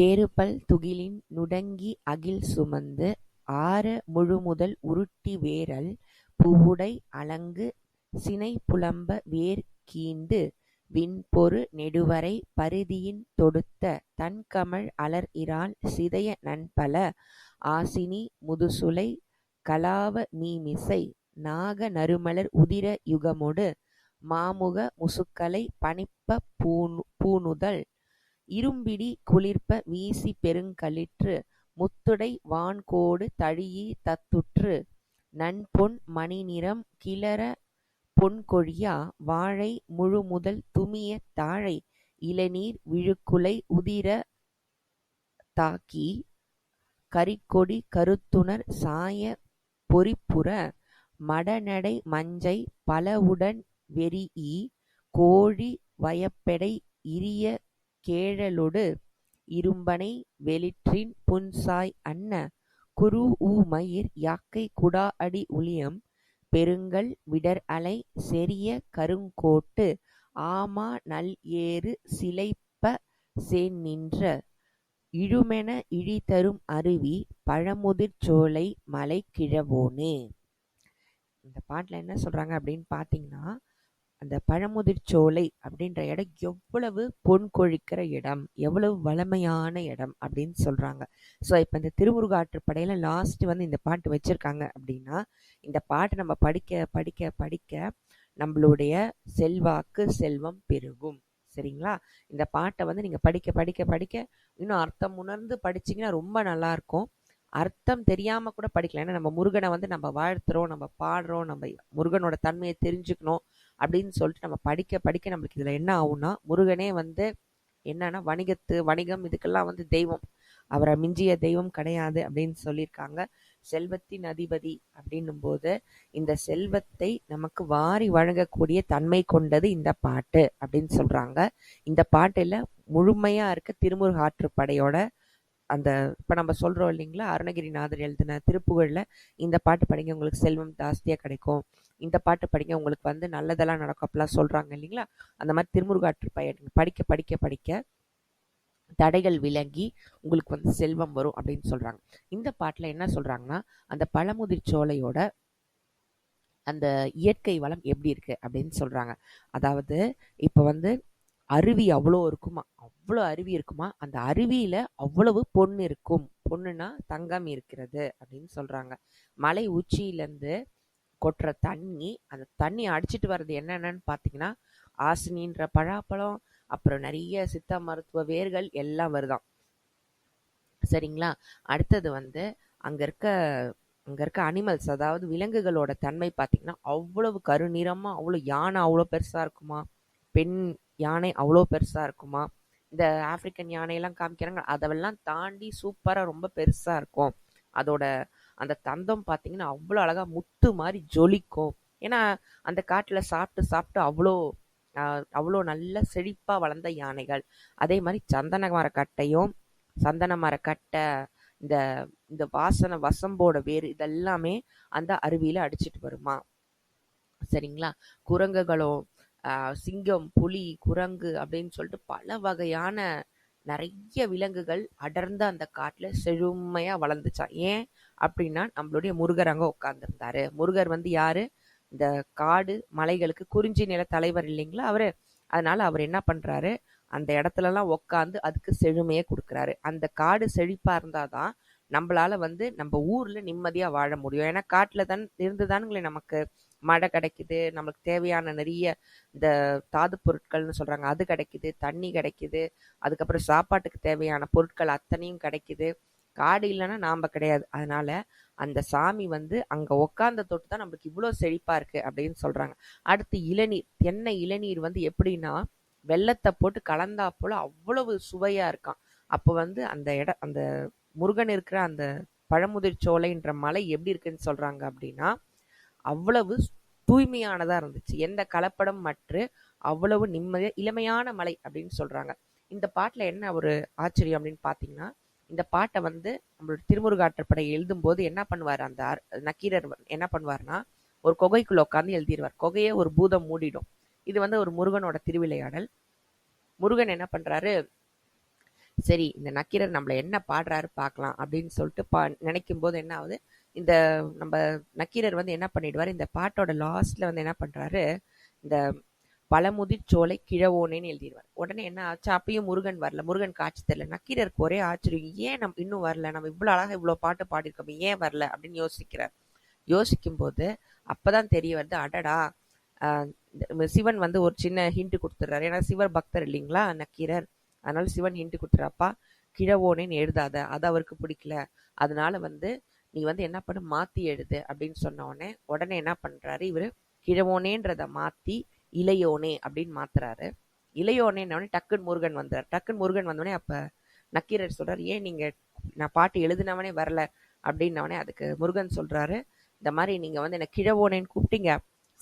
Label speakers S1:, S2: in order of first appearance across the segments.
S1: வேறுபல் துகிலின் நுடங்கி அகில் சுமந்து ஆர முழுமுதல் உருட்டி வேரல் புவுடை அலங்கு சினைப்புலம்ப வேர் கீண்டு விண்பொரு நெடுவரை பரிதியின் தொடுத்த தண்கமழ் அலர்இறால் சிதைய நன்பல ஆசினி முதுசுலை கலாவ மீமிசை நாக நறுமலர் உதிர யுகமொடு மாமுக முசுக்கலை பணிப்ப பூணுதல் இரும்பிடி குளிர்ப்ப வீசி பெருங்களிற்று முத்துடை வான்கோடு தழீஇ தத்துற்று. நன்பொன் மணிநிறம் கிளற பொன்கொழியா வாழை முழுமுதல் துமிய தாழை இளநீர் விழுக்குலை உதிர தாக்கி கரிக்கொடி கருத்துணர் சாய பொறிப்புற மடநடை மஞ்சை பலவுடன் வெரீஇ கோழி வயப்பெடை இரிய கேழலொடு இரும்பனை வெளிற்றின் புன்சாய் அன்ன குரூஉ மயிர் யாக்கைக் குடாஅடி உளியம் பெருங்கல் விடர்அலை செறியக் கருங்கோட்டு ஆமா நல்ஏறு சிலைப்ப சேண்நின்ற இழுமென இழிதரும் அருவி பழமுதிர்ச் சோலை மலைக்கிழவோனே. இந்த பாட்டில் என்ன சொல்கிறாங்க அப்படின்னு பார்த்தீங்கன்னா அந்த பழமுதிர்ச்சோலை அப்படின்ற இடம் எவ்வளவு பொன் கொழிக்கிற இடம் எவ்வளவு வளமையான இடம் அப்படின்னு சொல்கிறாங்க ஸோ இப்போ இந்த திருமுருகாற்றுப்படையில் லாஸ்ட் வந்து இந்த பாட்டு வச்சுருக்காங்க அப்படின்னா இந்த பாட்டு நம்ம படிக்க படிக்க படிக்க நம்மளுடைய செல்வாக்கு செல்வம் பெருகும். சரிங்களா? இந்த பாட்டை வந்து நீங்கள் படிக்க படிக்க படிக்க இன்னும் அர்த்தம் உணர்ந்து படிச்சீங்கன்னா ரொம்ப நல்லா இருக்கும். அர்த்தம் தெரியாமல் கூட படிக்கலாம். ஏன்னா நம்ம முருகனை வந்து நம்ம வாழ்த்துறோம் நம்ம பாடுறோம் நம்ம முருகனோட தன்மையை தெரிஞ்சுக்கணும். அப்படின்னு சொல்லிட்டு நம்ம படிக்க படிக்க நம்மளுக்கு இதில் என்ன ஆகும்னா முருகனே வந்து என்னன்னா வணிகத்து வணிகம் இதுக்கெல்லாம் வந்து தெய்வம். அவரை மிஞ்சிய தெய்வம் கிடையாது அப்படின்னு சொல்லியிருக்காங்க. செல்வத்தின் அதிபதி அப்படின்னும் போது இந்த செல்வத்தை நமக்கு வாரி வழங்கக்கூடிய தன்மை கொண்டது இந்த பாட்டு அப்படின்னு சொல்றாங்க. இந்த பாட்டுல முழுமையா இருக்க திருமுருகாற்றுப்படையோட அந்த இப்போ நம்ம சொல்கிறோம் இல்லைங்களா? அருணகிரிநாதர் எழுதின திருப்புகழில் இந்த பாட்டு படிங்க உங்களுக்கு செல்வம் ஜாஸ்தியாக கிடைக்கும். இந்த பாட்டு படிங்க உங்களுக்கு வந்து நல்லதெல்லாம் நடக்கும் அப்படிலாம் சொல்கிறாங்க இல்லைங்களா? அந்த மாதிரி திருமுருகாற்று பயன் படிக்க படிக்க படிக்க தடைகள் விளங்கி உங்களுக்கு வந்து செல்வம் வரும் அப்படின்னு சொல்கிறாங்க இந்த பாட்டில் என்ன சொல்கிறாங்கன்னா அந்த பழமுதிர் சோலையோட அந்த இயற்கை வளம் எப்படி இருக்குது அப்படின்னு சொல்கிறாங்க அதாவது இப்போ வந்து அருவி அவ்வளோ இருக்குமா? அவ்வளோ அருவி இருக்குமா? அந்த அருவியில அவ்வளவு பொண்ணு இருக்கும். பொண்ணுனா தங்கம் இருக்கிறது அப்படின்னு சொல்றாங்க. மலை உச்சியிலேருந்து கொட்டுற தண்ணி அந்த தண்ணி அடிச்சிட்டு வர்றது என்னென்னு பார்த்தீங்கன்னா ஆசினின்ற பழாப்பழம் அப்புறம் நிறைய சித்த மருத்துவ வேர்கள் எல்லாம் வருதாம் சரிங்களா? அடுத்தது வந்து அங்கே இருக்க அங்கே இருக்க அனிமல்ஸ் அதாவது விலங்குகளோட தன்மை பார்த்தீங்கன்னா அவ்வளவு கருநிறமாக அவ்வளோ யானை அவ்வளோ பெருசாக இருக்குமா? பெண் யானை அவ்வளோ பெருசாக இருக்குமா? இந்த ஆப்பிரிக்கன் யானையெல்லாம் காமிக்கிறாங்க அதெல்லாம் தாண்டி சூப்பராக ரொம்ப பெருசாக இருக்கும். அதோட அந்த தந்தம் பார்த்தீங்கன்னா அவ்வளோ அழகாக முத்து மாதிரி ஜொலிக்கும். ஏன்னா அந்த காட்டில் சாப்பிட்டு சாப்பிட்டு அவ்வளோ அவ்வளோ நல்ல செழிப்பாக வளர்ந்த யானைகள். அதே மாதிரி சந்தன மரக்கட்டையும் சந்தன மரக்கட்டை இந்த இந்த வாசனை வசம்போட வேறு இதெல்லாமே அந்த அருவியில் அடிச்சிட்டு வருமா. சரிங்களா? குரங்குகளும் சிங்கம் புலி குரங்கு அப்படின்னு சொல்லிட்டு பல வகையான நிறைய விலங்குகள் அடர்ந்த அந்த காட்டில் செழுமையாக வளர்ந்துச்சான் ஏன் அப்படின்னா நம்மளுடைய முருகர் அங்கே உட்காந்துருந்தாரு முருகர் வந்து யாரு? இந்த காடு மலைகளுக்கு குறிஞ்சி நில தலைவர் இல்லைங்களா அவரு? அதனால அவர் என்ன பண்றாரு? அந்த இடத்துலலாம் உட்காந்து அதுக்கு செழுமையை கொடுக்குறாரு. அந்த காடு செழிப்பா இருந்தாதான் நம்மளால வந்து நம்ம ஊர்ல நிம்மதியா வாழ முடியும். ஏன்னா காட்டுல தான் இருந்துதானுங்களே நமக்கு மழை கிடைக்குது நம்மளுக்கு தேவையான நிறைய இந்த தாது பொருட்கள்னு சொல்றாங்க அது கிடைக்குது தண்ணி கிடைக்குது அதுக்கப்புறம் சாப்பாட்டுக்கு தேவையான பொருட்கள் அத்தனையும் கிடைக்குது. காடு இல்லைன்னா நாம கிடையாது. அதனால அந்த சாமி வந்து அங்க உக்காந்த தொட்டு தான் நம்மளுக்கு இவ்வளோ செழிப்பா இருக்கு அப்படின்னு சொல்றாங்க. அடுத்து இளநீர் தென்னை இளநீர் வந்து எப்படின்னா வெள்ளத்தை போட்டு கலந்தா போல அவ்வளவு சுவையா இருக்கான் அப்போ வந்து அந்த இடம் அந்த முருகன் இருக்கிற அந்த பழமுதிர் சோலைன்ற மலை எப்படி இருக்குன்னு சொல்றாங்க அப்படின்னா அவ்வளவு தூய்மையானதா இருந்துச்சு. எந்த கலப்படம் மற்று அவ்வளவு நிம்மதியாக இளமையான மலை அப்படின்னு சொல்றாங்க. இந்த பாட்டில் என்ன ஒரு ஆச்சரியம் அப்படின்னு பார்த்தீங்கன்னா இந்த பாட்டை வந்து நம்மளோட திருமுருகாற்றப்படை எழுதும் போது என்ன பண்ணுவார்? அந்த நக்கீரர் என்ன பண்ணுவார்னா ஒரு கொகைக்குள்ள உட்காந்து எழுதிடுவார் குகையே ஒரு பூதம் மூடிடும். இது வந்து ஒரு முருகனோட திருவிளையாடல். முருகன் என்ன பண்றாரு? சரி இந்த நக்கீரர் நம்மளை என்ன பாடுறாரு பார்க்கலாம் அப்படின்னு சொல்லிட்டு பா நினைக்கும் போது என்ன ஆகுது? இந்த நம்ம நக்கீரர் வந்து என்ன பண்ணிடுவார்? இந்த பாட்டோட லாஸ்ட்ல வந்து என்ன பண்றாரு? இந்த பழமுதிர் சோலை கிழவோனேன்னு எழுதிடுவார். உடனே என்ன ஆச்சு? அப்பயும் முருகன் வரல. முருகன் காட்சி தெரியல. நக்கீரருக்கு ஒரே ஆச்சரியம். ஏன் நம்ம இன்னும் வரல? நம்ம இவ்வளோ அழகாக இவ்வளோ பாட்டு பாடியிருக்கோம் ஏன் வரல? அப்படின்னு யோசிக்கிறார். யோசிக்கும் போது அப்பதான் தெரிய வருது அடடா இந்த சிவன் வந்து ஒரு சின்ன ஹிண்ட் கொடுத்துட்றாரு. ஏன்னா சிவர் பக்தர் இல்லைங்களா நக்கீரர்? அதனால சிவன் ஹிண்ட் கொடுத்துறாப்பா கிழவோனே எழுதாத அது அவருக்கு பிடிக்கல. அதனால வந்து நீ வந்து என்ன பண்ணு மாத்தி எழுது அப்படின்னு சொன்ன உடனே உடனே என்ன பண்றாரு இவரு கிழவோனேன்றத மாத்தி இளையோனே அப்படின்னு மாத்துறாரு. இளையோனேன்ன உடனே டக்குன்னு முருகன் வந்தார் டக்குன்னு முருகன் வந்தோடனே அப்ப நக்கீரர் சொல்றாரு ஏன் நீங்க நான் பாட்டு எழுதினவனே வரல அப்படின்னவனே அதுக்கு முருகன் சொல்றாரு இந்த மாதிரி நீங்க வந்து என்ன கிழவோனேன்னு கூப்பிட்டீங்க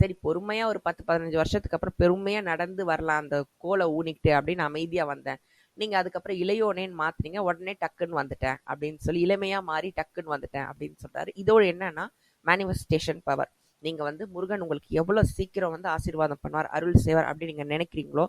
S1: சரி பொறுமையாக ஒரு பத்து பதினஞ்சு வருஷத்துக்கு அப்புறம் பெருமையாக நடந்து வரலாம் அந்த கோலை ஊனிக்கிட்டு அப்படின்னு அமைதியாக வந்தேன். நீங்கள் அதுக்கப்புறம் இளையோனேன்னு மாத்துனீங்க உடனே டக்குன்னு வந்துட்டேன் அப்படின்னு சொல்லி இளமையாக மாறி டக்குன்னு வந்துட்டேன் அப்படின்னு சொல்கிறாரு இதோட என்னன்னா மேனிஃபெஸ்டேஷன் பவர் நீங்கள் வந்து முருகன் உங்களுக்கு எவ்வளோ சீக்கிரம் வந்து ஆசீர்வாதம் பண்ணுவார் அருள் செய்வார் அப்படின்னு நீங்கள் நினைக்கிறீங்களோ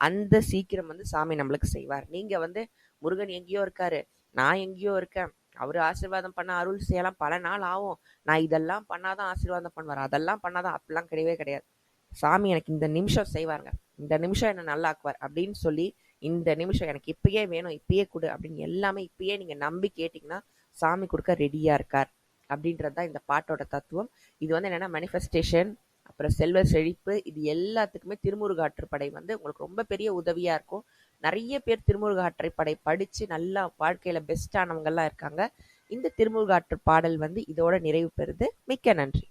S1: அந்த சீக்கிரம் வந்து சாமி நம்மளுக்கு செய்வார். நீங்கள் வந்து முருகன் எங்கேயோ இருக்காரு நான் எங்கேயோ இருக்கேன் அவர் ஆசீர்வாதம் பண்ண அருள் செய்யலாம். பல நாள் ஆகும். நான் இதெல்லாம் பண்ணாதான் ஆசீர்வாதம் பண்ணுவார். அதெல்லாம் பண்ணாதான் அப்படிலாம் கிடையவே கிடையாது. சாமி எனக்கு இந்த நிமிஷம் செய்வாருங்க. இந்த நிமிஷம் என்னை நல்லாக்குவார் அப்படின்னு சொல்லி இந்த நிமிஷம் எனக்கு இப்பயே வேணும். இப்பயே கொடு அப்படின்னு எல்லாமே இப்பயே நீங்க நம்பி கேட்டீங்கன்னா சாமி கொடுக்க ரெடியா இருக்கார். அப்படின்றது தான் இந்த பாட்டோட தத்துவம். இது வந்து என்னன்னா மேனிஃபெஸ்டேஷன் அப்புறம் செல்வ செழிப்பு இது எல்லாத்துக்குமே திருமுருகாற்றுப்படை வந்து உங்களுக்கு ரொம்ப பெரிய உதவியா இருக்கும். நிறைய பேர் திருமுருகாற்றுப்படை படித்து நல்லா வாழ்க்கையில் பெஸ்டானவங்கெல்லாம் இருக்காங்க. இந்த திருமுருகாற்று பாடல் வந்து இதோட நிறைவு பெறுது. மிக்க நன்றி.